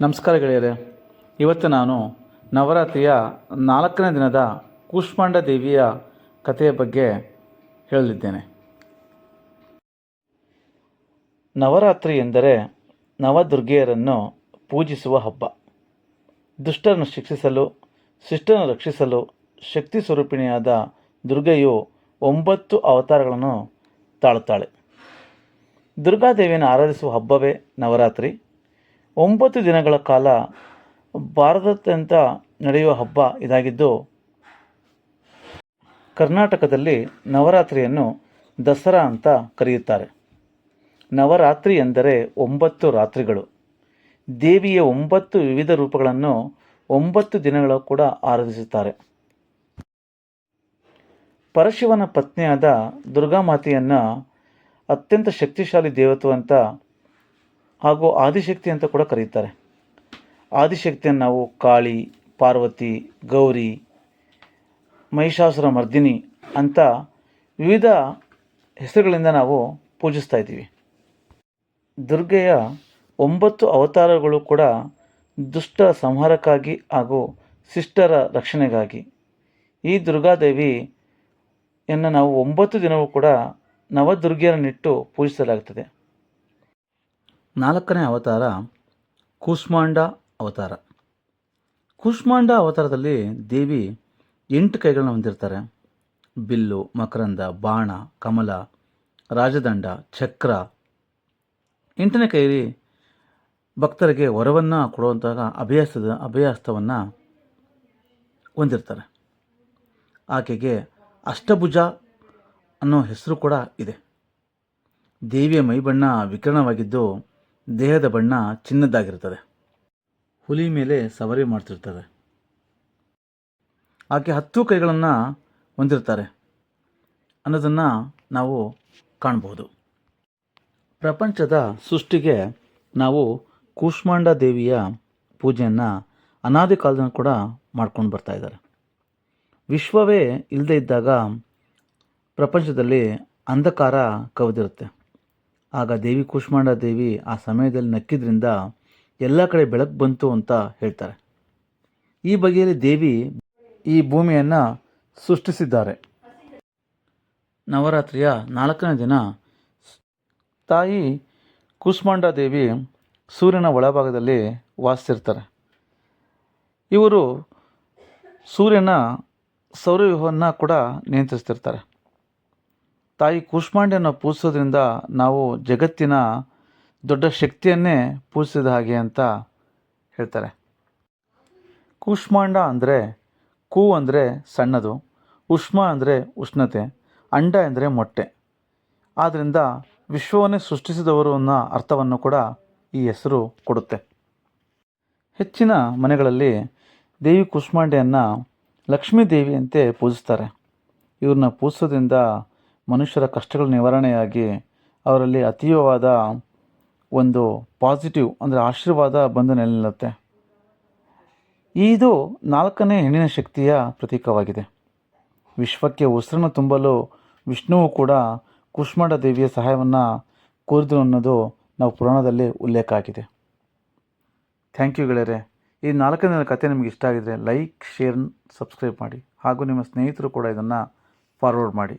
ನಮಸ್ಕಾರ ಗೆಳೆಯರೆ. ಇವತ್ತು ನಾನು ನವರಾತ್ರಿಯ ನಾಲ್ಕನೇ ದಿನದ ಕೂಷ್ಮಾಂಡ ದೇವಿಯ ಕಥೆಯ ಬಗ್ಗೆ ಹೇಳಲಿದ್ದೇನೆ. ನವರಾತ್ರಿ ಎಂದರೆ ನವದುರ್ಗೆಯರನ್ನು ಪೂಜಿಸುವ ಹಬ್ಬ. ದುಷ್ಟರನ್ನು ಶಿಕ್ಷಿಸಲು, ಶಿಷ್ಟರನ್ನು ರಕ್ಷಿಸಲು ಶಕ್ತಿ ಸ್ವರೂಪಿಣಿಯಾದ ದುರ್ಗೆಯು ಒಂಬತ್ತು ಅವತಾರಗಳನ್ನು ತಾಳುತ್ತಾಳೆ. ದುರ್ಗಾದೇವಿಯನ್ನು ಆರಾಧಿಸುವ ಹಬ್ಬವೇ ನವರಾತ್ರಿ. ಒಂಬತ್ತು ದಿನಗಳ ಕಾಲ ಭಾರತದಾದ್ಯಂತ ನಡೆಯುವ ಹಬ್ಬ ಇದಾಗಿದ್ದು, ಕರ್ನಾಟಕದಲ್ಲಿ ನವರಾತ್ರಿಯನ್ನು ದಸರಾ ಅಂತ ಕರೆಯುತ್ತಾರೆ. ನವರಾತ್ರಿ ಎಂದರೆ ಒಂಬತ್ತು ರಾತ್ರಿಗಳು. ದೇವಿಯ ಒಂಬತ್ತು ವಿವಿಧ ರೂಪಗಳನ್ನು ಒಂಬತ್ತು ದಿನಗಳು ಕೂಡ ಆರಾಧಿಸುತ್ತಾರೆ. ಪರಶಿವನ ಪತ್ನಿಯಾದ ದುರ್ಗಾಮಾತೆಯನ್ನು ಅತ್ಯಂತ ಶಕ್ತಿಶಾಲಿ ದೇವತ್ವ ಅಂತ ಹಾಗೂ ಆದಿಶಕ್ತಿ ಅಂತ ಕೂಡ ಕರೆಯುತ್ತಾರೆ ಆದಿಶಕ್ತಿಯನ್ನು ನಾವು ಕಾಳಿ, ಪಾರ್ವತಿ, ಗೌರಿ, ಮಹಿಷಾಸುರ, ಮರ್ದಿನಿ ಅಂತ ವಿವಿಧ ಹೆಸರುಗಳಿಂದ ನಾವು ಪೂಜಿಸ್ತಾ ಇದ್ದೀವಿ. ದುರ್ಗೆಯ ಒಂಬತ್ತು ಅವತಾರಗಳು ಕೂಡ ದುಷ್ಟ ಸಂಹಾರಕ್ಕಾಗಿ ಹಾಗೂ ಶಿಷ್ಟರ ರಕ್ಷಣೆಗಾಗಿ ಈ ದುರ್ಗಾದೇವಿಯನ್ನು ನಾವು ಒಂಬತ್ತು ದಿನವೂ ಕೂಡ ನವದುರ್ಗೆಯರನ್ನಿಟ್ಟು ಪೂಜಿಸಲಾಗುತ್ತದೆ ನಾಲ್ಕನೇ ಅವತಾರ ಕೂಷ್ಮಾಂಡ ಅವತಾರ. ಕೂಷ್ಮಾಂಡ ಅವತಾರದಲ್ಲಿ ದೇವಿ ಎಂಟು ಕೈಗಳನ್ನ ಹೊಂದಿರ್ತಾರೆ. ಬಿಲ್ಲು, ಮಕರಂದ, ಬಾಣ, ಕಮಲ, ರಾಜದಂಡ, ಚಕ್ರ. ಎಂಟನೇ ಕೈಲಿ ಭಕ್ತರಿಗೆ ವರವನ್ನು ಕೊಡುವಂತಹ ಅಭಯಸ್ತದ ಅಭಯಾಸ್ತವನ್ನು ಹೊಂದಿರ್ತಾರೆ. ಆಕೆಗೆ ಅಷ್ಟಭುಜ ಅನ್ನೋ ಹೆಸರು ಕೂಡ ಇದೆ. ದೇವಿಯ ಮೈಬಣ್ಣ ವಿಕಿರಣವಾಗಿದ್ದು ದೇಹದ ಬಣ್ಣ ಚಿನ್ನದ್ದಾಗಿರುತ್ತದೆ. ಹುಲಿ ಮೇಲೆ ಸವಾರಿ ಮಾಡ್ತಿರ್ತಾರೆ ಆಕೆ ಹತ್ತು ಕೈಗಳನ್ನು ಹೊಂದಿರ್ತಾರೆ ಅನ್ನೋದನ್ನು ನಾವು ಕಾಣಬಹುದು. ಪ್ರಪಂಚದ ಸೃಷ್ಟಿಗೆ ನಾವು ಕೂಷ್ಮಾಂಡ ದೇವಿಯ ಪೂಜೆಯನ್ನು ಅನಾದಿ ಕಾಲದಿಂದ ಕೂಡ ಮಾಡ್ಕೊಂಡು ಬರ್ತಾ ಇದ್ದಾರೆ. ವಿಶ್ವವೇ ಇಲ್ಲದೇ ಇದ್ದಾಗ ಪ್ರಪಂಚದಲ್ಲಿ ಅಂಧಕಾರ ಕವಿದಿರುತ್ತೆ. ಆಗ ದೇವಿ ಕೂಷ್ಮಾಂಡ ದೇವಿ ಆ ಸಮಯದಲ್ಲಿ ನಕ್ಕಿದ್ರಿಂದ ಎಲ್ಲ ಕಡೆ ಬೆಳಕು ಬಂತು ಅಂತ ಹೇಳ್ತಾರೆ. ಈ ಬಗೆಯಲ್ಲಿ ದೇವಿ ಈ ಭೂಮಿಯನ್ನು ಸೃಷ್ಟಿಸಿದ್ದಾರೆ. ನವರಾತ್ರಿಯ ನಾಲ್ಕನೇ ದಿನ ತಾಯಿ ಕೂಷ್ಮಾಂಡ ದೇವಿ ಸೂರ್ಯನ ಒಳಭಾಗದಲ್ಲಿ ವಾಸಿಸಿರ್ತಾರೆ. ಇವರು ಸೂರ್ಯನ ಸೌರವ್ಯೂಹವನ್ನು ಕೂಡ ನಿಯಂತ್ರಿಸ್ತಿರ್ತಾರೆ. ತಾಯಿ ಕೂಷ್ಮಾಂಡೆಯನ್ನು ಪೂಜಿಸೋದ್ರಿಂದ ನಾವು ಜಗತ್ತಿನ ದೊಡ್ಡ ಶಕ್ತಿಯನ್ನೇ ಪೂಜಿಸಿದ ಹಾಗೆ ಅಂತ ಹೇಳ್ತಾರೆ. ಕೂಷ್ಮಾಂಡ ಅಂದರೆ ಕೂ ಅಂದರೆ ಸಣ್ಣದು, ಉಷ್ಮ ಅಂದರೆ ಉಷ್ಣತೆ, ಅಂಡ ಅಂದರೆ ಮೊಟ್ಟೆ. ಆದ್ದರಿಂದ ವಿಶ್ವವನ್ನೇ ಸೃಷ್ಟಿಸಿದವರು ಅನ್ನೋ ಅರ್ಥವನ್ನು ಕೂಡ ಈ ಹೆಸರು ಕೊಡುತ್ತೆ. ಹೆಚ್ಚಿನ ಮನೆಗಳಲ್ಲಿ ದೇವಿ ಕೂಷ್ಮಾಂಡೆಯನ್ನು ಲಕ್ಷ್ಮೀ ದೇವಿಯಂತೆ ಪೂಜಿಸ್ತಾರೆ. ಇವ್ರನ್ನ ಪೂಜಿಸೋದ್ರಿಂದ ಮನುಷ್ಯರ ಕಷ್ಟಗಳ ನಿವಾರಣೆಯಾಗಿ ಅವರಲ್ಲಿ ಅತೀವವಾದ ಒಂದು ಪಾಸಿಟಿವ್ ಅಂದರೆ ಆಶೀರ್ವಾದ ಬಂದು ನೆಲೆ ನಿಲ್ಲುತ್ತೆ. ಇದು ನಾಲ್ಕನೇ ಹೆಣ್ಣಿನ ಶಕ್ತಿಯ ಪ್ರತೀಕವಾಗಿದೆ. ವಿಶ್ವಕ್ಕೆ ಉಸಿರನ್ನು ತುಂಬಲು ವಿಷ್ಣುವು ಕೂಡ ಕುಷ್ಮಾಂಡ ದೇವಿಯ ಸಹಾಯವನ್ನು ಕೋರಿದ್ರು ಅನ್ನೋದು ನಾವು ಪುರಾಣದಲ್ಲಿ ಉಲ್ಲೇಖ ಆಗಿದೆ. ಥ್ಯಾಂಕ್ ಯು ಗೆಳೆಯರೆ. ಈ ನಾಲ್ಕನೇ ಕತೆ ನಿಮಗೆ ಇಷ್ಟ ಆಗಿದರೆ ಲೈಕ್ ಶೇರ್ ಸಬ್ಸ್ಕ್ರೈಬ್ ಮಾಡಿ. ಹಾಗೂ ನಿಮ್ಮ ಸ್ನೇಹಿತರು ಕೂಡ ಇದನ್ನು ಫಾರ್ವರ್ಡ್ ಮಾಡಿ.